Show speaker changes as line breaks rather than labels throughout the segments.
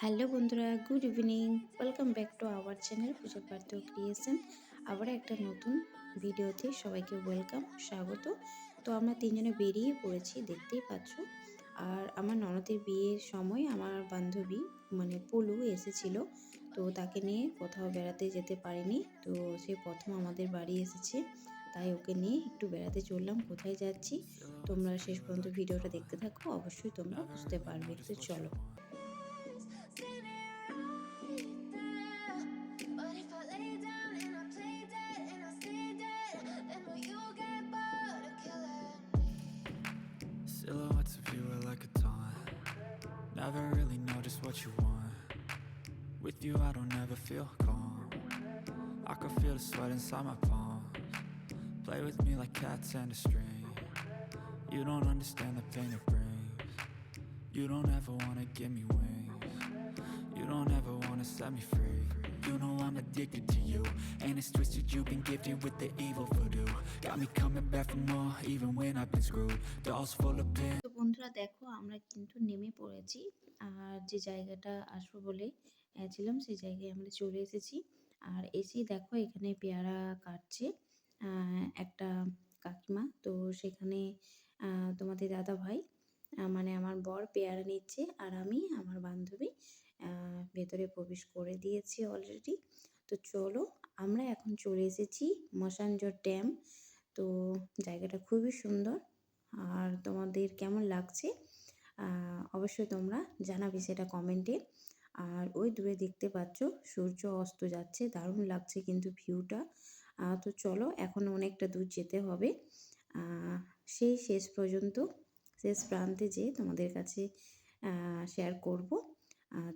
Hello বন্ধুরা, good evening. Welcome back to our channel Pujo Partha creation. আবার একটা নতুন ভিডিওতে সবাইকে ওয়েলকাম, স্বাগত। তো আমরা তিনজনে বেরিয়ে পড়েছি, দেখতেই পাচ্ছ। আর আমার ননদের বিয়ের সময় আমার বান্ধবী মানে পলু, এসেছিল। তো তাকে নিয়ে কোথাও বেড়াতে যেতে পারিনি। তো সে প্রথম আমাদের বাড়ি এসেছে। তাই ওকে নিয়ে একটু বেড়াতে চললাম কোথায় যাচ্ছি তোমরা শেষ পর্যন্ত ভিডিওটা দেখতে থাকো অবশ্যই তোমরা বুঝতে পারবে তো চলো?
Silhouettes of you are like a taunt. Never really know just what you want. With you, I don't ever feel calm. I can feel the sweat inside my palms. Play with me like cats and a string. You don't understand the pain it brings. You don't ever wanna give me wings. You don't ever wanna set me free. You know I'm addicted to you. And it's twisted, you've been gifted with the evil voodoo. Got me coming back for more, even when I've been screwed. Dolls full of pins.
তো বন্ধুরা দেখো আমরা কিন্তু নেমে পড়েছি আর যে জায়গাটা আসব বলে ছিলাম সেই জায়গায় আমরা চলে এসেছি আর এসেই দেখো এখানে পেয়ারা কাটছে একটা কাকিমা। তো সেখানে তোমাদের দাদা ভাই মানে আমার বর পেয়ারা নিচ্ছে আর আমি আমার বান্ধবী ভেতরে প্রবেশ করে দিয়েছি অলরেডি তো চলো, আমরা এখন চলে এসেছি মশানজোর ড্যাম। তো জায়গাটা খুবই সুন্দর আর তোমাদের কেমন লাগছে অবশ্যই তোমরা জানাবে সেটা কমেন্টে আর ওই দূরে দেখতে পাচ্ছ সূর্য অস্ত যাচ্ছে, দারুণ লাগছে কিন্তু ভিউটা তো চলো এখন অনেকটা দূর যেতে হবে। সেই শেষ পর্যন্ত, শেষ প্রান্তে যেয়ে তোমাদের কাছে শেয়ার করব।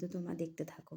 তো তোমরা দেখতে থাকো।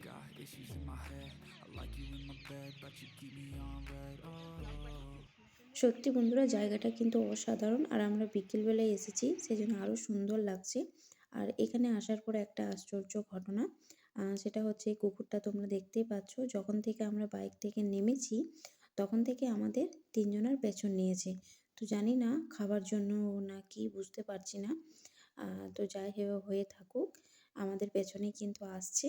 Got issues in my head. I like you in my bed, but you keep me on red. Oh.
সত্যি বন্ধুরা জায়গাটা কিন্তু অসাধারণ আর আমরা বিকেলবেলায় এসেছি সেজন্য আরও সুন্দর লাগছে আর এখানে আসার পরে একটা আশ্চর্য ঘটনা সেটা হচ্ছে কুকুরটা তোমরা দেখতেই পাচ্ছ যখন থেকে আমরা বাইক থেকে নেমেছি তখন থেকে আমাদের তিনজনের পেছন নিয়েছে তো জানি না খাবার জন্য না কি বুঝতে পারছি না তো যাই হয়ে থাকুক আমাদের পেছনেই কিন্তু আসছে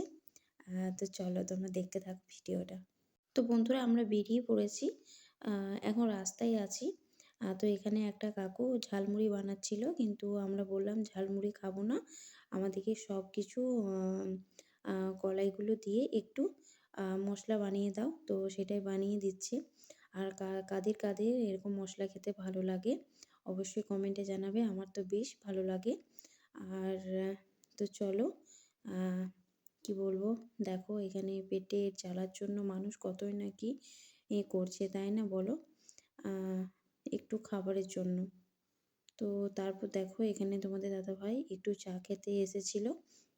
তো চলো তোমরা দেখতে থাকো ভিডিওটা। তো বন্ধুরা, আমরা বেরিয়ে পড়েছি। এখন রাস্তায় আছি। তো এখানে একটা কাকু ঝালমুড়ি বানাচ্ছিল, কিন্তু আমরা বললাম ঝালমুড়ি খাব না। আমাদেরকে সব কিছু কলাইগুলো দিয়ে একটু মশলা বানিয়ে দাও। তো সেটাই বানিয়ে দিচ্ছে। আর কাদের কাদের এরকম মশলা খেতে ভালো লাগে, অবশ্যই কমেন্টে জানাবে। আমার তো বেশ ভালো লাগে। আর, তো চলো কি বলব? দেখো, এখানে পেটে চালার জন্য মানুষ কতই নাকি এ করছে, তাই না বলো? একটু খাবারের জন্য। তো তারপর দেখো, এখানে তোমাদের দাদাভাই একটু চা খেতে এসেছিল,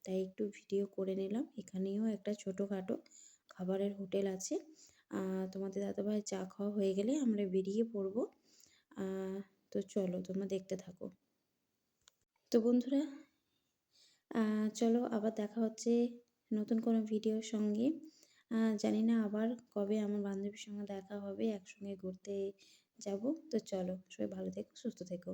তাই একটু ভিডিও করে নিলাম। এখানেও একটা ছোটোখাটো খাবারের হোটেল আছে। তোমাদের দাদাভাই চা খাওয়া হয়ে গেলে আমরা বেরিয়ে পড়ব। তো চলো, তোমরা দেখতে থাকো। তো বন্ধুরা চলো আবার দেখা হচ্ছে নতুন কোনো ভিডিওর সঙ্গে। জানি না আবার কবে আমার বান্ধবীর সঙ্গে দেখা হবে, একসঙ্গে ঘুরতে যাব। তো চলো, সবাই ভালো থেকো, সুস্থ থেকো।